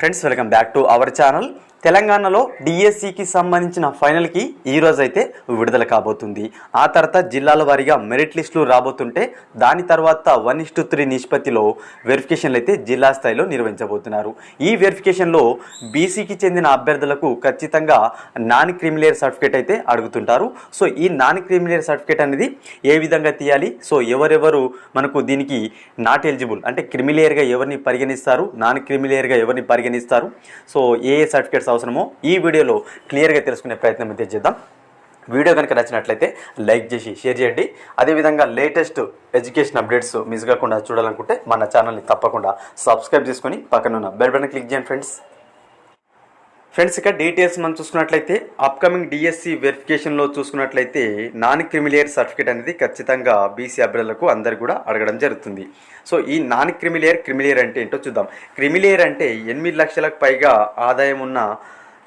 Friends welcome back to our channel తెలంగాణలో డిఎస్సికి సంబంధించిన ఫైనల్కి ఈ రోజు అయితే విడుదల కాబోతుంది. ఆ తర్వాత జిల్లాల వారీగా మెరిట్ లిస్టులు రాబోతుంటే దాని తర్వాత వన్ ఇస్టు త్రీ నిష్పత్తిలో వెరిఫికేషన్లు అయితే జిల్లా స్థాయిలో నిర్వహించబోతున్నారు. ఈ వెరిఫికేషన్లో బీసీకి చెందిన అభ్యర్థులకు ఖచ్చితంగా నాన్ క్రిమిలేయర్ సర్టిఫికేట్ అయితే అడుగుతుంటారు. సో ఈ నాన్ క్రిమిలేయర్ సర్టిఫికేట్ అనేది ఏ విధంగా తీయాలి? సో ఎవరెవరు మనకు దీనికి నాట్ ఎలిజిబుల్ అంటే క్రిమిలేయర్గా ఎవరిని పరిగణిస్తారు? నాన్ క్రిమిలేయర్గా ఎవరిని పరిగణిస్తారు. సో ఏ ఏ సర్టిఫికేట్స్ అవసరమో ఈ వీడియోలో క్లియర్గా తెలుసుకునే ప్రయత్నం అయితే చేద్దాం. వీడియో కనుక నచ్చినట్లయితే లైక్ చేసి షేర్ చేయండి. అదేవిధంగా లేటెస్ట్ ఎడ్యుకేషన్ అప్డేట్స్ మిస్ కాకుండా చూడాలనుకుంటే మన ఛానల్ని తప్పకుండా సబ్స్క్రైబ్ చేసుకొని పక్కన ఉన్న బెల్ బటన్ క్లిక్ చేయండి ఫ్రెండ్స్. ఫ్రెండ్స్ ఇక డీటెయిల్స్ మనం చూసుకున్నట్లయితే అప్కమింగ్ డిఎస్సి వెరిఫికేషన్లో చూసుకున్నట్లయితే నాన్ క్రిమిలియర్ సర్టిఫికేట్ అనేది ఖచ్చితంగా బీసీ అభ్యర్థులకు అందరు కూడా అడగడం జరుగుతుంది. సో ఈ నాన్ క్రిమిలియర్ క్రిమిలియర్ అంటే ఏంటో చూద్దాం. క్రిమిలియర్ అంటే ఎనిమిది లక్షలకు పైగా ఆదాయం ఉన్న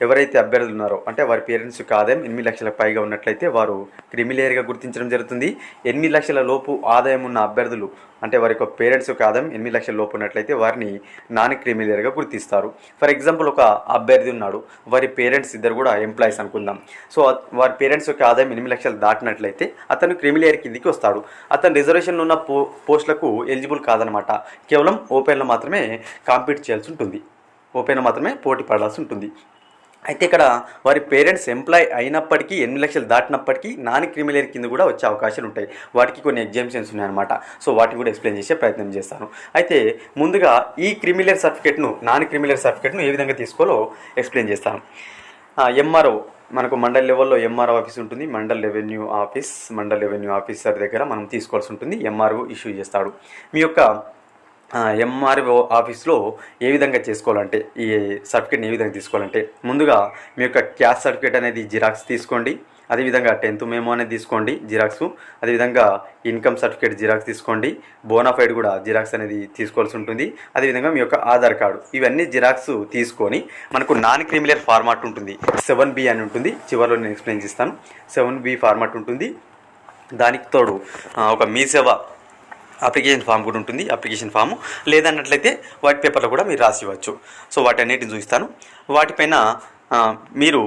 ఎవరైతే అభ్యర్థులు ఉన్నారో అంటే వారి పేరెంట్స్ ఆదాయం ఎనిమిది లక్షలకు పైగా ఉన్నట్లయితే వారు క్రిమిలేయర్గా గుర్తించడం జరుగుతుంది. ఎనిమిది లక్షల లోపు ఆదాయం ఉన్న అభ్యర్థులు అంటే వారి యొక్క పేరెంట్స్ ఆదాయం ఎనిమిది లక్షల లోపు ఉన్నట్లయితే వారిని నాన్ క్రిమిలేయర్గా గుర్తిస్తారు. ఫర్ ఎగ్జాంపుల్ ఒక అభ్యర్థి ఉన్నాడు వారి పేరెంట్స్ ఇద్దరు కూడా ఎంప్లాయీస్ అనుకుందాం. సో వారి పేరెంట్స్ యొక్క ఆదాయం ఎనిమిది లక్షలు దాటినట్లయితే అతను క్రిమిలేయర్ కిందికి వస్తాడు. అతను రిజర్వేషన్లో ఉన్న పో పోస్టులకు ఎలిజిబుల్ కాదనమాట. కేవలం ఓపెన్లో మాత్రమే కాంపీట్ చేయాల్సి ఉంటుంది. ఓపెన్లో మాత్రమే పోటీ పడాల్సి ఉంటుంది. అయితే ఇక్కడ వారి పేరెంట్స్ ఎంప్లాయ్ అయినప్పటికీ ఎనిమిది లక్షలు దాటినప్పటికీ నాన్ క్రిమిలేయర్ కింద కూడా వచ్చే అవకాశాలు ఉంటాయి. వాటికి కొన్ని ఎగ్జామ్షన్స్ ఉన్నాయన్నమాట. సో వాటిని కూడా ఎక్స్ప్లెయిన్ చేసే ప్రయత్నం చేస్తాను. అయితే ముందుగా ఈ క్రిమిలేయర్ సర్టిఫికేట్ను నాన్ క్రిమిలేర్ సర్టిఫికేట్ను ఏ విధంగా తీసుకోవాలో ఎక్స్ప్లెయిన్ చేస్తాను. ఎంఆర్ఓ మనకు మండల్ లెవెల్లో ఎంఆర్ఓ ఆఫీస్ ఉంటుంది. Mandal revenue office mandal revenue officer దగ్గర మనం తీసుకోవాల్సి ఉంటుంది. ఎంఆర్ఓ ఇష్యూ చేస్తాడు. మీ యొక్క ఎంఆర్ఓ ఆఫీస్లో ఏ విధంగా చేసుకోవాలంటే ఈ సర్టిఫికేట్ని ఏ విధంగా తీసుకోవాలంటే ముందుగా మీ యొక్క క్యాస్ట్ సర్టిఫికేట్ అనేది జిరాక్స్ తీసుకోండి. అదేవిధంగా టెన్త్ మేమో అనేది తీసుకోండి జిరాక్స్. అదేవిధంగా ఇన్కమ్ సర్టిఫికేట్ జిరాక్స్ తీసుకోండి. బోనాఫైడ్ కూడా జిరాక్స్ అనేది తీసుకోవాల్సి ఉంటుంది. అదేవిధంగా మీ యొక్క ఆధార్ కార్డు ఇవన్నీ జిరాక్స్ తీసుకొని మనకు నాన్ క్రిమిలియర్ ఫార్మాట్ ఉంటుంది. సెవెన్ బి అని ఉంటుంది. చివరిలో నేను ఎక్స్ప్లెయిన్ చేస్తాను. సెవెన్ బి ఫార్మాట్ ఉంటుంది. దానికి తోడు ఒక మీ సేవ అప్లికేషన్ ఫామ్ కూడా ఉంటుంది అప్లికేషన్ ఫామ్. లేదన్నట్లయితే వైట్ పేపర్లో కూడా మీరు రాసి ఇవ్వచ్చు. సో వాటన్నిటిని చూపిస్తాను. వాటిపైన మీరు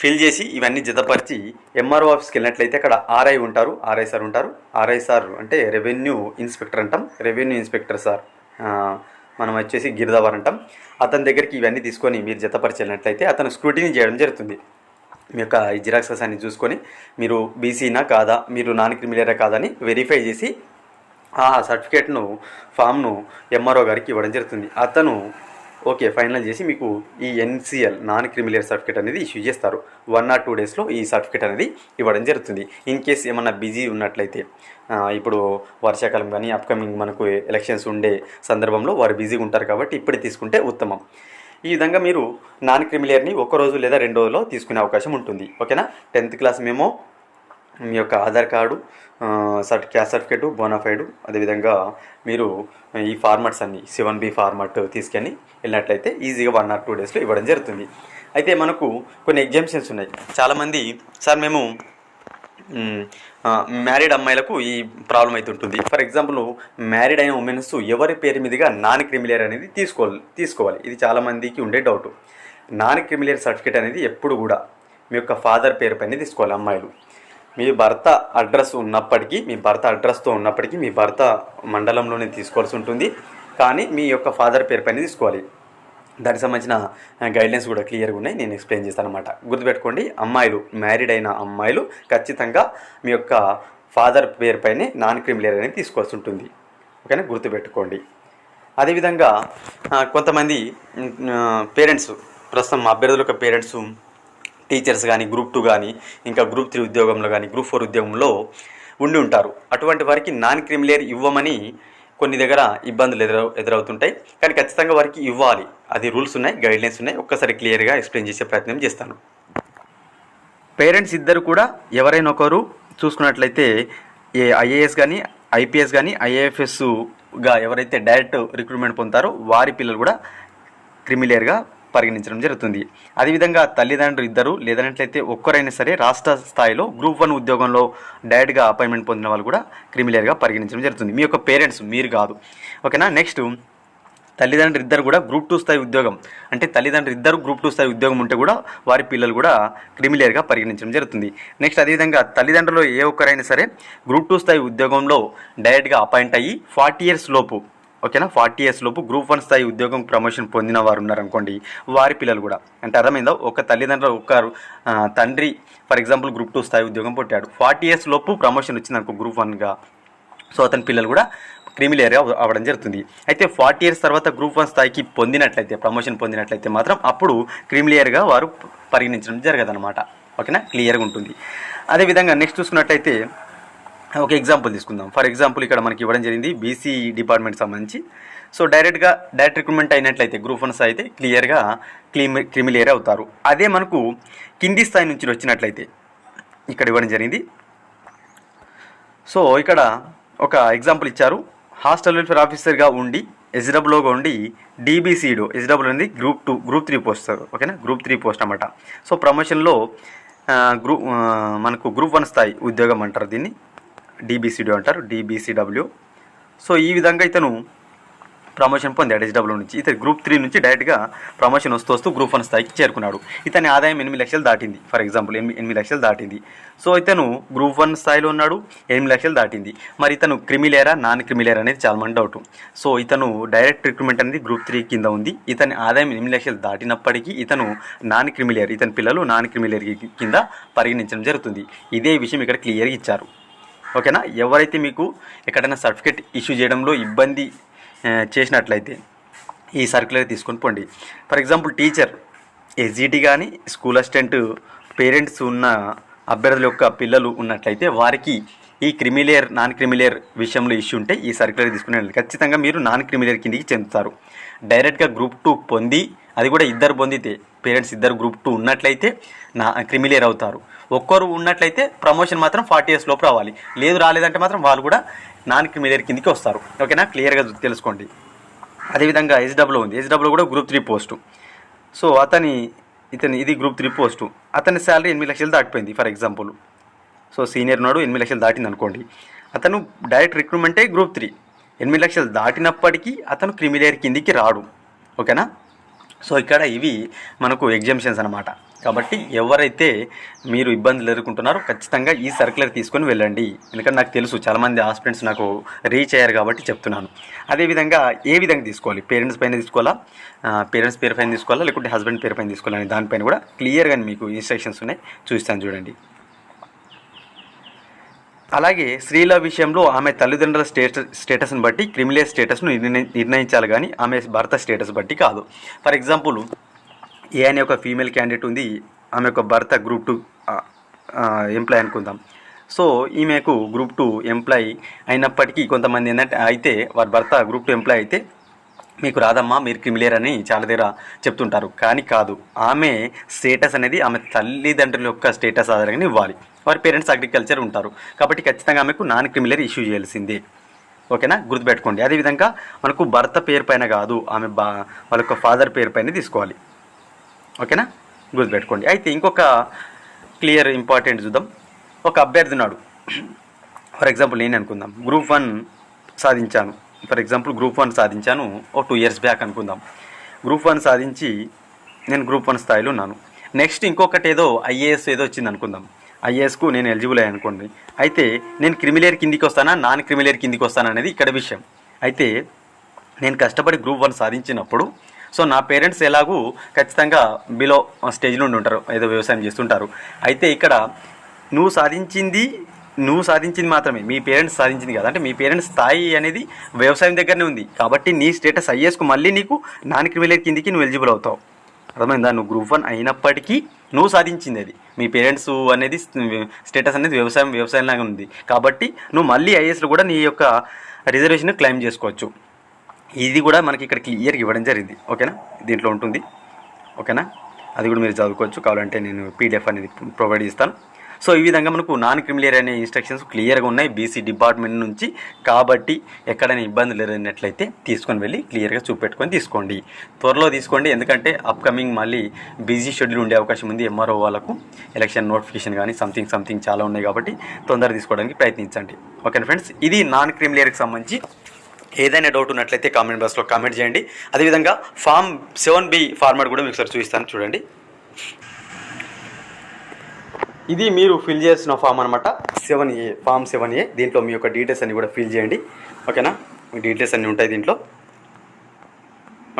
ఫిల్ చేసి ఇవన్నీ జతపరిచి ఎంఆర్ఓ ఆఫీస్కి వెళ్ళినట్లయితే అక్కడ ఆర్ఐ ఉంటారు. ఆర్ఐ సార్ ఉంటారు. ఆర్ఐ సార్ అంటే రెవెన్యూ ఇన్స్పెక్టర్ అంటాం. రెవెన్యూ ఇన్స్పెక్టర్ సార్ మనం వచ్చేసి గిరిదవర్ అంటాం. అతని దగ్గరికి ఇవన్నీ తీసుకొని మీరు జతపరిచి వెళ్ళినట్లయితే అతను స్క్రూటినీ చేయడం జరుగుతుంది. మీ యొక్క ఈ జిరాక్సెస్ అన్ని చూసుకొని మీరు బీసీనా కాదా మీరు నాన్ క్రిమిలేరా కాదని వెరిఫై చేసి ఆ సర్టిఫికేట్ను ఫామ్ను ఎంఆర్ఓ గారికి ఇవ్వడం జరుగుతుంది. అతను ఓకే ఫైనల్ చేసి మీకు ఈ NCL non creamy layer certificate అనేది ఇష్యూ చేస్తారు. వన్ ఆర్ టూ డేస్లో ఈ సర్టిఫికేట్ అనేది ఇవ్వడం జరుగుతుంది. ఇన్ కేస్ ఏమన్నా బిజీ ఉన్నట్లయితే ఇప్పుడు వర్షాకాలం కానీ అప్కమింగ్ మనకు ఎలక్షన్స్ ఉండే సందర్భంలో వారు బిజీగా ఉంటారు కాబట్టి ఇప్పుడే తీసుకుంటే ఉత్తమం. ఈ విధంగా మీరు నాన్ క్రిమిలియర్ని ఒక రోజు లేదా రెండు రోజుల్లో తీసుకునే అవకాశం ఉంటుంది. ఓకేనా? టెన్త్ క్లాస్ మేము మీ యొక్క ఆధార్ కార్డు సర్టి క్యాస్ట్ సర్టిఫికేట్ బోనాఫైడ్ అదేవిధంగా మీరు ఈ ఫార్మాట్స్ అన్ని సెవెన్ బి ఫార్మాట్ తీసుకొని వెళ్ళినట్లయితే ఈజీగా వన్ ఆర్ టూ డేస్లో ఇవ్వడం జరుగుతుంది. అయితే మనకు కొన్ని ఎగ్జామ్షన్స్ ఉన్నాయి. చాలామంది సార్ మేము మ్యారీడ్ అమ్మాయిలకు ఈ ప్రాబ్లం అయితే ఉంటుంది. ఫర్ ఎగ్జాంపుల్ మ్యారీడ్ అయిన ఉమెన్స్ ఎవరి పేరు మీదుగా నాన్ క్రిమిలియర్ అనేది తీసుకోవాలి తీసుకోవాలి. ఇది చాలామందికి ఉండే డౌట్. నాన్ క్రిమిలియర్ సర్టిఫికేట్ అనేది ఎప్పుడు కూడా మీ యొక్క ఫాదర్ పేరు పైన తీసుకోవాలి అమ్మాయిలు. మీ భర్త అడ్రస్ ఉన్నప్పటికీ మీ భర్త అడ్రస్తో ఉన్నప్పటికీ మీ భర్త మండలంలోనే తీసుకోవాల్సి ఉంటుంది. కానీ మీ యొక్క ఫాదర్ పేరు పైన తీసుకోవాలి. దానికి సంబంధించిన గైడ్లైన్స్ కూడా క్లియర్గా ఉన్నాయి. నేను ఎక్స్ప్లెయిన్ చేస్తాను అనమాట గుర్తుపెట్టుకోండి అమ్మాయిలు మ్యారీడ్ అయిన అమ్మాయిలు ఖచ్చితంగా మీ యొక్క ఫాదర్ పేరు పైనే నాన్ క్రిమిలియర్ అనేది తీసుకోవాల్సి ఉంటుంది. ఓకేనా? గుర్తుపెట్టుకోండి. అదేవిధంగా కొంతమంది పేరెంట్స్ ప్రస్తుతం మా అభ్యర్థుల యొక్క పేరెంట్స్ టీచర్స్ కానీ గ్రూప్ టూ కానీ ఇంకా గ్రూప్ త్రీ ఉద్యోగంలో కానీ గ్రూప్ ఫోర్ ఉద్యోగంలో ఉండి ఉంటారు. అటువంటి వారికి నాన్ క్రిమిలేయర్ ఇవ్వమని కొన్ని దగ్గర ఇబ్బందులు ఎదురవు ఎదురవుతుంటాయి. కానీ ఖచ్చితంగా వారికి ఇవ్వాలి. అది రూల్స్ ఉన్నాయి గైడ్లైన్స్ ఉన్నాయి. ఒక్కసారి క్లియర్గా ఎక్స్ప్లెయిన్ చేసే ప్రయత్నం చేస్తాను. పేరెంట్స్ ఇద్దరు కూడా ఎవరైనా ఒకరు చూసుకున్నట్లయితే ఏ ఐఏఎస్ కానీ ఐపీఎస్ కానీ ఐఏఎఫ్ఎస్గా ఎవరైతే డైరెక్ట్ రిక్రూట్మెంట్ పొందుతారో వారి పిల్లలు కూడా క్రిమిలేయర్గా పరిగణించడం జరుగుతుంది. అదేవిధంగా తల్లిదండ్రులు ఇద్దరు లేదనట్లయితే ఒక్కరైనా సరే రాష్ట్ర స్థాయిలో గ్రూప్ వన్ ఉద్యోగంలో డైరెక్ట్గా అపాయింట్మెంట్ పొందిన వాళ్ళు కూడా క్రిమిలేయర్గా పరిగణించడం జరుగుతుంది. మీ యొక్క పేరెంట్స్ మీరు కాదు. ఓకేనా? నెక్స్ట్ తల్లిదండ్రులు ఇద్దరు కూడా గ్రూప్ టూ స్థాయి ఉద్యోగం. అంటే తల్లిదండ్రులు ఇద్దరు గ్రూప్ టూ స్థాయి ఉద్యోగం ఉంటే కూడా వారి పిల్లలు కూడా క్రిమిలేయర్గా పరిగణించడం జరుగుతుంది. నెక్స్ట్ అదేవిధంగా తల్లిదండ్రులు ఏ ఒక్కరైనా సరే గ్రూప్ టూ స్థాయి ఉద్యోగంలో డైరెక్ట్గా అపాయింట్ అయ్యి ఫార్టీ ఇయర్స్ లోపు ఓకేనా? ఫార్టీ ఇయర్స్ లోపు గ్రూప్ వన్ స్థాయి ఉద్యోగం ప్రమోషన్ పొందిన వారు ఉన్నారనుకోండి వారి పిల్లలు కూడా. అంటే అర్థమైందా? ఒక తల్లిదండ్రులు ఒకరు తండ్రి ఫర్ ఎగ్జాంపుల్ గ్రూప్ టూ స్థాయి ఉద్యోగం పొట్టాడు. ఫార్టీ ఇయర్స్ లోపు ప్రమోషన్ వచ్చింది అనుకో గ్రూప్ వన్గా సో అతని పిల్లలు కూడా క్రిమిలేయర్గా అవ్వడం జరుగుతుంది. అయితే ఫార్టీ ఇయర్స్ తర్వాత గ్రూప్ వన్ స్థాయికి పొందినట్లయితే ప్రమోషన్ పొందినట్లయితే మాత్రం అప్పుడు క్రిమిలేయర్గా వారు పరిగణించడం జరగదనమాట ఓకేనా? క్లియర్గా ఉంటుంది. అదేవిధంగా నెక్స్ట్ చూసుకున్నట్లయితే ఒక ఎగ్జాంపుల్ తీసుకుందాం. ఫర్ ఎగ్జాంపుల్ ఇక్కడ మనకి ఇవ్వడం జరిగింది బీసీ డిపార్ట్మెంట్ సంబంధించి. సో డైరెక్ట్గా డైరెక్ట్ రిక్రూట్మెంట్ అయినట్లయితే గ్రూప్ వన్స్ అయితే క్లియర్గా క్లీమ్ క్రిమిలేయర్ అవుతారు. అదే మనకు కింది స్థాయి నుంచి వచ్చినట్లయితే ఇక్కడ ఇవ్వడం జరిగింది. సో ఇక్కడ ఒక ఎగ్జాంపుల్ ఇచ్చారు. హాస్టల్ వెల్ఫేర్ ఆఫీసర్గా ఉండి ఎస్డబ్ల్యూగా ఉండి డీబీసీడో ఎస్డబ్ల్యూ అనేది group two group three post ఓకేనా గ్రూప్ త్రీ పోస్ట్ అనమాట సో ప్రమోషన్లో గ్రూప్ మనకు గ్రూప్ వన్ స్థాయి ఉద్యోగం అంటారు దీన్ని. డీబీసీడీ అంటారు డీబీసీడబ్ల్యూ సో ఈ విధంగా ఇతను ప్రమోషన్ పొందాడు హెచ్డబ్ల్యూ నుంచి. ఇతను గ్రూప్ త్రీ నుంచి డైరెక్ట్గా ప్రమోషన్ వస్తూ వస్తూ గ్రూప్ వన్ స్థాయికి చేరుకున్నాడు. ఇతని ఆదాయం ఎనిమిది లక్షలు దాటింది. ఫర్ ఎగ్జాంపుల్ ఎనిమిది ఎనిమిది లక్షలు దాటింది. సో ఇతను గ్రూప్ వన్ స్థాయిలో ఉన్నాడు ఎనిమిది లక్షలు దాటింది. మరి ఇతను క్రిమిలేరా నాన్ క్రిమిలేరా అనేది చాలా మంది డౌట్ సో ఇతను డైరెక్ట్ రిక్రూట్మెంట్ అనేది గ్రూప్ త్రీ కింద ఉంది. ఇతని ఆదాయం ఎనిమిది లక్షలు దాటినప్పటికీ ఇతను నాన్ క్రిమిలేర్ ఇతని పిల్లలు నాన్ క్రిమిలేర్ కింద పరిగణించడం జరుగుతుంది. ఇదే విషయం ఇక్కడ క్లియర్గా ఇచ్చారు. ఓకేనా? ఎవరైతే మీకు ఎక్కడైనా సర్టిఫికేట్ ఇష్యూ చేయడంలో ఇబ్బంది చేసినట్లయితే ఈ సర్క్యులర్ తీసుకొని పోండి. ఫర్ ఎగ్జాంపుల్ టీచర్ ఎస్జిటి కానీ స్కూల్ అసిస్టెంట్ పేరెంట్స్ ఉన్న అభ్యర్థుల యొక్క పిల్లలు ఉన్నట్లయితే వారికి ఈ creamy layer non creamy layer విషయంలో ఇష్యూ ఉంటే ఈ సర్క్యులర్ తీసుకునే ఖచ్చితంగా మీరు నాన్ క్రిమిలేయర్ కిందికి చెందుతారు. డైరెక్ట్గా గ్రూప్ టూ పొంది అది కూడా ఇద్దరు పొందితే పేరెంట్స్ ఇద్దరు గ్రూప్ టూ ఉన్నట్లయితే నా క్రిమిలియర్ అవుతారు. ఒక్కరు ఉన్నట్లయితే ప్రమోషన్ మాత్రం ఫార్టీ ఇయర్స్ లోపు రావాలి. లేదు రాలేదంటే మాత్రం వాళ్ళు కూడా నాన్ క్రిమిలియర్ కిందికి వస్తారు. ఓకేనా? క్లియర్గా తెలుసుకోండి. అదేవిధంగా ఎస్డబ్ల్యూ ఉంది. ఎస్డబ్ల్యూ కూడా గ్రూప్ త్రీ పోస్టు. సో అతని ఇతని ఇది గ్రూప్ త్రీ పోస్టు. అతని శాలరీ ఎనిమిది లక్షలు దాటిపోయింది ఫర్ ఎగ్జాంపుల్. సో సీనియర్ ఉన్నాడు ఎనిమిది లక్షలు దాటింది అనుకోండి. అతను డైరెక్ట్ రిక్రూట్మెంటే గ్రూప్ త్రీ. ఎనిమిది లక్షలు దాటినప్పటికీ అతను క్రిమిలేయర్ కిందికి రాడు. ఓకేనా? సో ఇక్కడ ఇవి మనకు ఎగ్జామ్షన్స్ అనమాట కాబట్టి ఎవరైతే మీరు ఇబ్బందులు ఎదుర్కొంటున్నారో ఖచ్చితంగా ఈ సర్క్యులర్ తీసుకొని వెళ్ళండి. ఎందుకంటే నాకు తెలుసు చాలామంది హాస్పిటల్స్ నాకు రీచ్ అయ్యారు కాబట్టి చెప్తున్నాను. అదేవిధంగా ఏ విధంగా తీసుకోవాలి? పేరెంట్స్ పైన తీసుకోవాలా? పేరెంట్స్ పేరు పైన తీసుకోవాలా? లేకుంటే హస్బెండ్ పేరు పైన తీసుకోవాలని దానిపైన కూడా క్లియర్గా మీకు ఇన్స్ట్రక్షన్స్ ఉన్నాయి. చూస్తాను చూడండి. అలాగే స్త్రీల విషయంలో ఆమె తల్లిదండ్రుల స్టేటస్ స్టేటస్ని బట్టి క్రిమినల్ స్టేటస్ను నిర్ణయించాలి కానీ ఆమె భర్త స్టేటస్ బట్టి కాదు. ఫర్ ఎగ్జాంపుల్ ఏ అనే ఒక ఫీమేల్ క్యాండిడేట్ ఉంది ఆమె యొక్క భర్త గ్రూప్ టూ ఎంప్లాయ్ అనుకుందాం. సో ఈమెకు గ్రూప్ టూ ఎంప్లాయ్ అయినప్పటికీ కొంతమంది ఏంటంటే అయితే వారి భర్త గ్రూప్ టూ ఎంప్లాయ్ అయితే మీకు రాదమ్మా మీరు క్రిమిలేర్ అని చాలా దగ్గర చెప్తుంటారు. కానీ కాదు ఆమె స్టేటస్ అనేది ఆమె తల్లిదండ్రుల యొక్క స్టేటస్ ఆధారంగా ఇవ్వాలి. వారి పేరెంట్స్ అగ్రికల్చర్ ఉంటారు. కాబట్టి ఖచ్చితంగా ఆమెకు నాన్ క్రిమిలేర్ ఇష్యూ చేయాల్సిందే. ఓకేనా? గుర్తుపెట్టుకోండి. అదేవిధంగా మనకు భర్త పేరు పైన కాదు ఆమె బా వాళ్ళ యొక్క ఫాదర్ పేరు పైన తీసుకోవాలి. ఓకేనా? గుర్తుపెట్టుకోండి. అయితే ఇంకొక క్లియర్ ఇంపార్టెంట్ చూద్దాం. ఒక అభ్యర్థి ఉన్నాడు. ఫర్ ఎగ్జాంపుల్ నేను అనుకుందాం. గ్రూప్ వన్ సాధించాను. ఫర్ ఎగ్జాంపుల్ గ్రూప్ వన్ సాధించాను ఓ టూ ఇయర్స్ బ్యాక్ అనుకుందాం. గ్రూప్ వన్ సాధించి నేను గ్రూప్ వన్ స్థాయిలో ఉన్నాను. నెక్స్ట్ ఇంకొకటి ఏదో ఐఏఎస్ ఏదో వచ్చింది అనుకుందాం. ఐఏఎస్కు నేను ఎలిజిబుల్ అయ్యాను అనుకోండి. అయితే నేను క్రిమిలేర్ కిందికి వస్తానా నాన్ క్రిమిలేర్ కిందికి వస్తానా అనేది ఇక్కడ విషయం. అయితే నేను కష్టపడి గ్రూప్ వన్ సాధించినప్పుడు సో నా పేరెంట్స్ ఎలాగూ ఖచ్చితంగా బిలో స్టేజ్ నుండి ఉంటారు ఏదో వ్యవసాయం చేస్తుంటారు. అయితే ఇక్కడ నువ్వు సాధించింది నువ్వు సాధించింది మాత్రమే మీ పేరెంట్స్ సాధించింది కాదు. అంటే మీ పేరెంట్స్ స్థాయి అనేది వ్యవసాయం దగ్గరనే ఉంది. కాబట్టి నీ స్టేటస్ ఐఏఎస్కు మళ్ళీ నీకు నాన్ క్రిమిలేయర్ కిందికి నువ్వు ఎలిజిబుల్ అవుతావు. అర్థమైందా? నువ్వు గ్రూప్ వన్ అయినప్పటికీ నువ్వు సాధించింది అది. మీ పేరెంట్స్ అనేది స్టేటస్ అనేది వ్యవసాయం వ్యవసాయంలాగా ఉంది. కాబట్టి నువ్వు మళ్ళీ ఐఏఎస్లో కూడా నీ యొక్క రిజర్వేషన్ క్లెయిమ్ చేసుకోవచ్చు. ఇది కూడా మనకి ఇక్కడ క్లియర్గా ఇవ్వడం జరిగింది. ఓకేనా? దీంట్లో ఉంటుంది. ఓకేనా? అది కూడా మీరు చదువుకోవచ్చు. కావాలంటే నేను పీడిఎఫ్ అనేది ప్రొవైడ్ చేస్తాను. సో ఈ విధంగా మనకు నాన్ క్రిమిలియర్ అనే ఇన్స్ట్రక్షన్స్ క్లియర్గా ఉన్నాయి. బీసీ డిపార్ట్మెంట్ నుంచి. కాబట్టి ఎక్కడైనా ఇబ్బందులు లేనట్లయితే తీసుకొని వెళ్ళి క్లియర్గా చూపెట్టుకొని తీసుకోండి. త్వరలో తీసుకోండి. ఎందుకంటే అప్కమింగ్ మళ్ళీ బిజీ షెడ్యూల్ ఉండే అవకాశం ఉంది. ఎంఆర్ఓ వాళ్ళకు ఎలక్షన్ నోటిఫికేషన్ కానీ సంథింగ్ సంథింగ్ చాలా ఉన్నాయి కాబట్టి తొందరగా తీసుకోవడానికి ప్రయత్నించండి. ఓకే ఫ్రెండ్స్ ఇది నాన్ క్రిమిలియర్కి సంబంధించి ఏదైనా డౌట్ ఉన్నట్లయితే కామెంట్ బాక్స్లో కామెంట్ చేయండి. అదేవిధంగా ఫామ్ సెవెన్ బి ఫార్మాట్ కూడా మీకు ఒకసారి చూపిస్తాను. చూడండి. ఇది మీరు ఫిల్ చేసిన ఫామ్ అనమాట seven A form seven A దీంట్లో మీ యొక్క డీటెయిల్స్ అన్ని కూడా ఫిల్ చేయండి. ఓకేనా? మీ డీటెయిల్స్ అన్నీ ఉంటాయి దీంట్లో.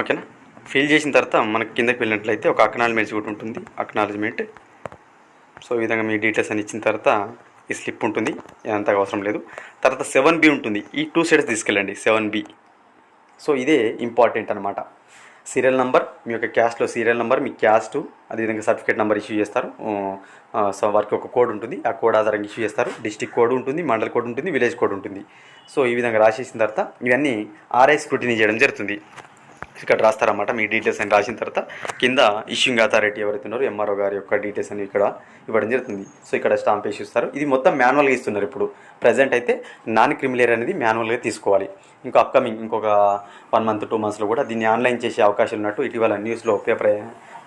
ఓకేనా? ఫిల్ చేసిన తర్వాత మనకి కిందకి వెళ్ళినట్లయితే ఒక అక్నాలజ్మెంట్స్ కూడా ఉంటుంది. అక్నాలజ్మెంట్ సో ఈ విధంగా మీ డీటెయిల్స్ అని ఇచ్చిన తర్వాత ఈ స్లిప్ ఉంటుంది. అంతగా అవసరం లేదు. తర్వాత సెవెన్ బి ఉంటుంది. ఈ టూ సైడ్స్ తీసుకెళ్ళండి. సెవెన్ బి సో ఇదే ఇంపార్టెంట్ అనమాట సీరియల్ నెంబర్ మీ యొక్క క్యాస్ట్లో సీరియల్ నెంబర్ మీ క్యాస్ట్ అదేవిధంగా సర్టిఫికేట్ నెంబర్ ఇష్యూ చేస్తారు. సో వారికి ఒక కోడ్ ఉంటుంది. ఆ కోడ్ ఆధారంగా ఇష్యూ చేస్తారు. డిస్టిక్ కోడ్ ఉంటుంది మండల కోడ్ ఉంటుంది విలేజ్ కోడ్ ఉంటుంది. సో ఈ విధంగా రాసేసిన తర్వాత ఇవన్నీ ఆర్ఐ స్క్రూటినీ చేయడం జరుగుతుంది. ఇక్కడ రాస్తారన్నమాట. మీ డీటెయిల్స్ అని రాసిన తర్వాత కింద ఇష్యూయింగ్ అథారిటీ ఎవరైతే ఉన్నారో ఎంఆర్ఓ గారి యొక్క డీటెయిల్స్ అని ఇక్కడ ఇవ్వడం జరుగుతుంది. సో ఇక్కడ స్టాంప్ వేసి ఇస్తారు. ఇది మొత్తం మాన్యువల్గా ఇస్తున్నారు ఇప్పుడు. ప్రజెంట్ అయితే నాన్ క్రిమిలేర్ అనేది మాన్యువల్గా తీసుకోవాలి. ఇంకా అప్కమింగ్ ఇంకొక వన్ మంత్ టూ మంత్స్లో కూడా దీన్ని ఆన్లైన్ చేసే అవకాశం ఉన్నట్టు ఇటీవల న్యూస్లో పేపర్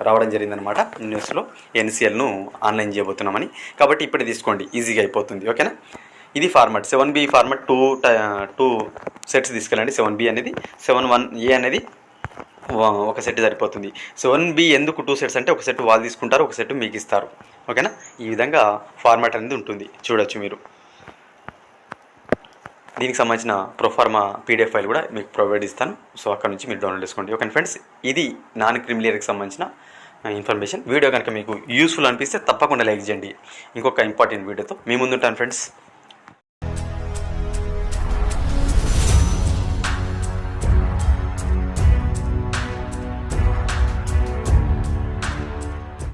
రావడం జరిగిందనమాట న్యూస్లో ఎన్సీఎల్ను ఆన్లైన్ చేయబోతున్నామని. కాబట్టి ఇప్పుడే తీసుకోండి. ఈజీగా అయిపోతుంది. ఓకేనా ఇది format seven B format two two sets తీసుకెళ్ళండి. సెవెన్ బి అనేది సెవెన్ వన్ ఏ అనేది ఒక సెట్ సరిపోతుంది. సెవెన్ బి ఎందుకు టూ సెట్స్ అంటే ఒక సెట్ వాళ్ళు తీసుకుంటారు ఒక సెట్ మీకు ఇస్తారు. ఓకేనా ఈ విధంగా ఫార్మాట్ అనేది ఉంటుంది. చూడొచ్చు మీరు. దీనికి సంబంధించిన ప్రొఫార్మా పీడిఎఫ్ ఫైల్ కూడా మీకు ప్రొవైడ్ ఇస్తాను. సో అక్కడ నుంచి మీరు డౌన్లోడ్ చేసుకోండి. ఓకే ఫ్రెండ్స్ ఇది నాన్ క్రిమిలియర్కి సంబంధించిన ఇన్ఫర్మేషన్ వీడియో కనుక మీకు యూస్ఫుల్ అనిపిస్తే తప్పకుండా లైక్ చేయండి. ఇంకొక ఇంపార్టెంట్ వీడియోతో మీ ముందుంటాను ఫ్రెండ్స్